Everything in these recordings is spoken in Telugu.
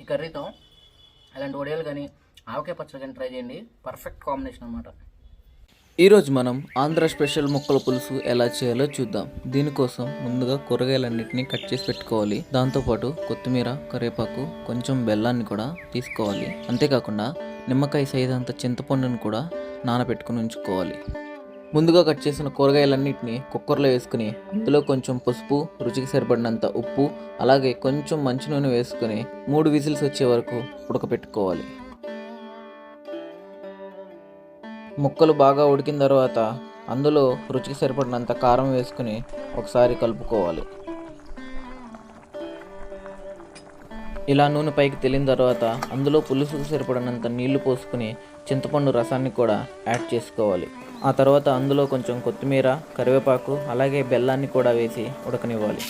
ఈ కర్రీతో అలాంటి వడియాలు కానీ ఆవకాయ పచ్చడి కానీ ట్రై చేయండి. పర్ఫెక్ట్ కాంబినేషన్ అనమాట ఈరోజు మనం ఆంధ్ర స్పెషల్ ముక్కల పులుసు ఎలా చేయాలో చూద్దాం. దీనికోసం ముందుగా కూరగాయలన్నిటిని కట్ చేసి పెట్టుకోవాలి. దాంతోపాటు కొత్తిమీర కరివేపాకు కొంచెం బెల్లాన్ని కూడా తీసుకోవాలి. అంతేకాకుండా నిమ్మకాయ సైజ్ అంత చింతపండును కూడా నానబెట్టుకుని ఉంచుకోవాలి. ముందుగా కట్ చేసిన కూరగాయలన్నిటిని కుక్కర్లో వేసుకుని అందులో కొంచెం పసుపు రుచికి సరిపడినంత ఉప్పు అలాగే కొంచెం మంచి నూనె వేసుకుని మూడు విజిల్స్ వచ్చే వరకు ఉడకపెట్టుకోవాలి. ముక్కలు బాగా ఉడికిన తర్వాత అందులో రుచికి సరిపడినంత కారం వేసుకుని ఒకసారి కలుపుకోవాలి. ఇలా నూనె పైకి తెలిన తర్వాత అందులో పులుసుకు సరిపడినంత నీళ్ళు పోసుకుని చింతపండు రసాన్ని కూడా యాడ్ చేసుకోవాలి. ఆ తర్వాత అందులో కొంచెం కొత్తిమీర కరివేపాకు అలాగే బెల్లాన్ని కూడా వేసి ఉడకనివ్వాలి.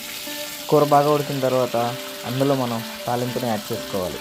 కూర బాగా ఉడికిన తర్వాత అందులో మనం తాలింపుని యాడ్ చేసుకోవాలి.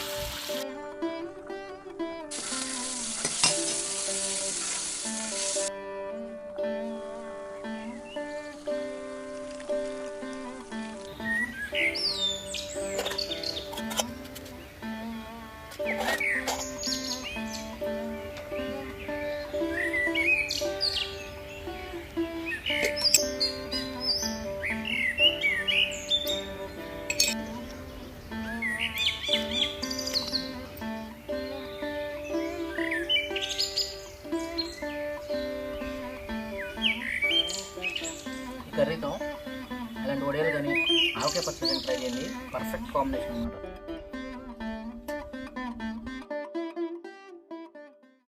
కర్రీతో. అలాంటి వడియాలు కానీ ఆవకాయ పచ్చడి కానీ ట్రై చేయండి. పర్ఫెక్ట్ కాంబినేషన్ అనమాట.